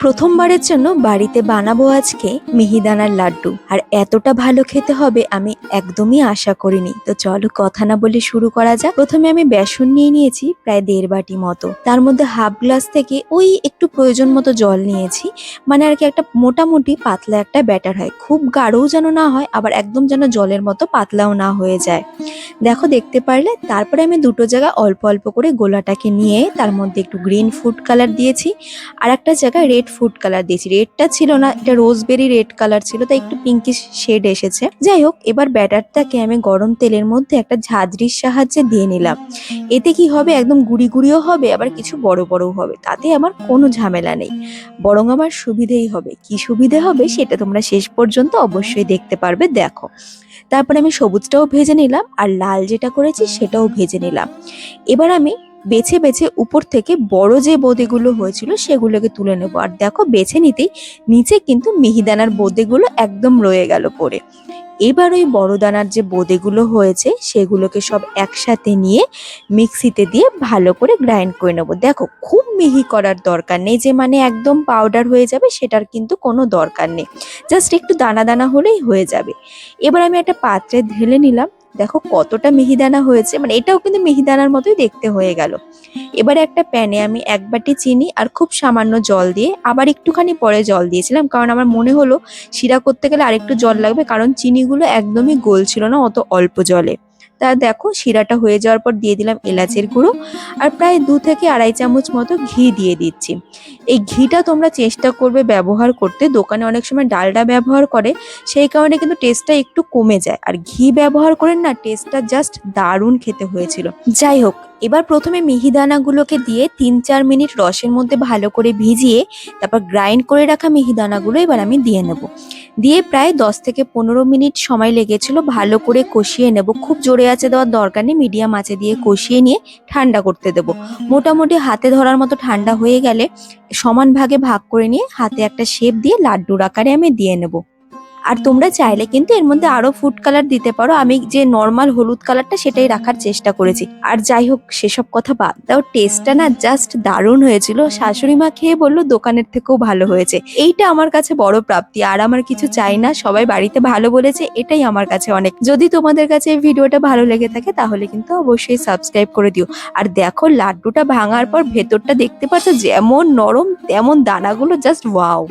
প্রথমবারের জন্য বাড়িতে বানাবো আজকে মিহিদানার লাড্ডু। আর এতটা ভালো খেতে হবে আমি একদমই আশা করিনি। তো চলো কথা না বলে শুরু করা যাক। প্রথমে আমি বেসন নিয়ে নিয়েছি প্রায় দেড় বাটি মতো। তার মধ্যে হাফ গ্লাস থেকে ওই একটু প্রয়োজন মতো জল নিয়েছি। মানে আর কি একটা মোটামুটি পাতলা একটা ব্যাটার হয়। খুব গাঢ়ও যেন না হয়, আবার একদম যেন জলের মতো পাতলাও না হয়ে যায়। দেখো, দেখতে পারলে? তারপরে আমি দুটো জায়গায় অল্প অল্প করে গোলাটাকে নিয়ে তার মধ্যে একটু গ্রিন ফুড কালার দিয়েছি। আর একটা জায়গায় রেড ফুড কালার দিয়েছি। রেডটা ছিল না, এটা রোজবেরি রেড কালার ছিল, তাই একটু পিঙ্কিশ শেড এসেছে। যাই হোক, এবার ব্যাটারটাকে আমি গরম তেলের মধ্যে একটা ঝাঁঝরির সাহায্যে দিয়ে নিলাম। এতে কি হবে? একদম গুড়ি গুড়িও হবে, আবার কিছু বড় বড়ও হবে। তাতে আমার কোনো ঝামেলা নেই। বরং আমার সুবিধেই হবে। কি সুবিধে হবে সেটা তোমরা শেষ পর্যন্ত অবশ্যই দেখতে পারবে, দেখো। তারপরে আমি সবুজটাও ভেজে নিলাম, আর লাল যেটা করেছি সেটাও ভেজে নিলাম। এবার আমি বেছে বেছে উপর থেকে বড় যে বোঁদেগুলো হয়েছিল সেগুলোকে তুলে নেব। আর দেখো, বেছে নিতেই নিচে কিন্তু মিহিদানার বোঁদেগুলো একদম রয়ে গেল পড়ে। এবার ওই বড় দানার যে বোঁদেগুলো হয়েছে সেগুলোকে সব একসাথে নিয়ে মিক্সিতে দিয়ে ভালো করে গ্রাইন্ড করে নেব। দেখো, খুব মিহি করার দরকার নেই, যে মানে একদম পাউডার হয়ে যাবে সেটার কিন্তু কোনো দরকার নেই। জাস্ট একটু দানা দানা হলেই হয়ে যাবে। এবার আমি একটা পাত্রে ঢেলে নিলাম। দেখো কতটা মিহিদানা হয়েছে মানে এটাও কিন্তু মিহিদানার মতোই দেখতে হয়ে গেল। এবারে একটা প্যানে আমি এক বাটি চিনি আর খুব সামান্য জল দিয়ে আবার একটুখানি পরে জল দিয়েছিলাম, কারণ আমার মনে হলো শিরা করতে গেলে আরেকটু জল লাগবে, কারণ চিনিগুলো একদমই গোল ছিল না অত অল্প জলে। তা দেখো, শিরাটা হয়ে যাওয়ার পর দিয়ে দিলাম এলাচের গুঁড়ো আর প্রায় দু থেকে আড়াই চামচ মতো ঘি দিয়ে দিচ্ছি। এই ঘিটা তোমরা চেষ্টা করবে ব্যবহার করতে। দোকানে অনেক সময় ডালডা ব্যবহার করে, সেই কারণে কিন্তু টেস্টটা একটু কমে যায়। আর ঘি ব্যবহার করে না টেস্টটা জাস্ট দারুণ খেতে হয়েছিল। যাই হোক, এবার প্রথমে মিহিদানাগুলোকে দিয়ে তিন চার মিনিট রসের মধ্যে ভালো করে ভিজিয়ে, তারপর গ্রাইন্ড করে রাখা মিহিদানাগুলো এবার আমি দিয়ে নেব। দিয়ে প্রায় দশ থেকে পনেরো মিনিট সময় লেগেছিল ভালো করে কষিয়ে নেব। খুব জোরে আছে দেওয়ার দরকার নেই, মিডিয়াম আছে দিয়ে কষিয়ে নিয়ে ঠান্ডা করতে দেব। মোটামুটি হাতে ধরার মতো ঠান্ডা হয়ে গেলে সমান ভাগে ভাগ করে নিয়ে হাতে একটা শেপ দিয়ে লাড্ডুর আকারে আমি দিয়ে নেব। আর তোমরা চাইলে কিন্তু এর মধ্যে আরও ফুড কালার দিতে পারো। আমি যে নর্মাল হলুদ কালারটা সেটাই রাখার চেষ্টা করেছি। আর যাই হোক, সেসব কথা বাদ দাও। টেস্টটা না জাস্ট দারুণ হয়েছিল। শাশুড়ি মা খেয়ে বলল, দোকানের থেকেও ভালো হয়েছে। এইটা আমার কাছে বড় প্রাপ্তি। আর আমার কিছু চাই না। সবাই বাড়িতে ভালো বলেছে, এটাই আমার কাছে অনেক। যদি তোমাদের কাছে এই ভিডিওটা ভালো লেগে থাকে, তাহলে কিন্তু অবশ্যই সাবস্ক্রাইব করে দিও। আর দেখো, লাড্ডুটা ভাঙার পর ভেতরটা দেখতে পাচ্ছ, যেমন নরম, তেমন দানাগুলো জাস্ট ওয়াও